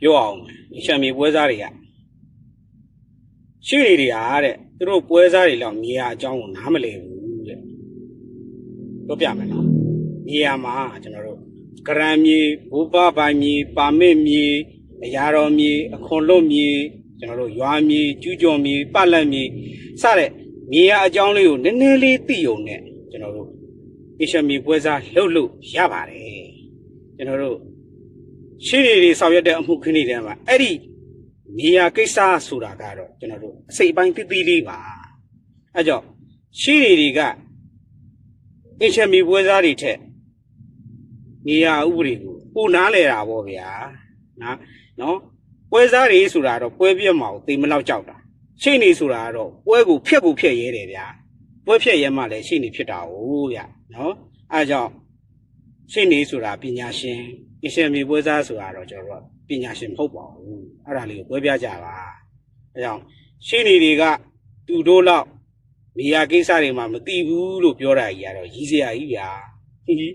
ပြောအောင်ရှမ်းမြေပွဲစားတွေကရှိနေတွေကတဲ့သူတို့ပွဲစားတွေလောက်မြေယာအကြောင်းကိုနားမလည်ဘူးတဲ့ပြောပြမယ်နော်မြေယာမှာကျွန်တော်တို့ဂရန်မြေဘူပပိုင်မြေပါမစ်မြေအရာတော်မြေအခွန်လွတ်မြေကျွန်တော်တို့ရွာမြေကျူးကျော်မြေပတ်လက်မြေစတဲ့မြေယာအကြောင်းလေးကိုနည်းနည်းလေးသိုံနဲ့ကျွန်တော်တို့အရှမ်းမြေပွဲစားလှုပ်လို့ရပါတယ်ကျွန်တော်တို့ ရှင်းနေတွေဆောင်ရွက်တဲ့အမှုခင်းတွေထဲမှာအဲ့ဒီနေရာကိစ္စဆိုတာကတော့ကျွန်တော်တို့အစိတ်အပိုင်းတိတိလေးပါအဲကြောင့်ရှင်းနေတွေကအင်ချမီပွဲစားတွေထက်နေရာဥပဒေကိုပိုနားလဲတာပေါ့ဗျာနော်နော်ပွဲစားတွေဆိုတာတော့ပွဲပြက်မှာကိုသိမလောက်ကြောက်တာရှင်းနေဆိုတာကတော့ပွဲကိုဖျက်ကိုဖျက်ရဲတယ်ဗျာပွဲဖျက်ရဲမှလည်းရှင်းနေဖြစ်တာဟုတ်ဗျာနော်အဲကြောင့် ရှင်းနေဆိုတာပညာရှင်အရှင်မြေပွဲစားဆိုတာတော့ကျွန်တော်တို့ကပညာရှင်မဟုတ်ပါဘူးအဲ့ဒါလေးကိုပွဲပြကြပါအဲကြောင့်ရှင်းနေတွေကသူတို့လောက်မိယာကိစ္စတွေမှာမသိဘူးလို့ပြောတာကြီးကတော့ရည်စရာကြီးဗျာဟီဟီ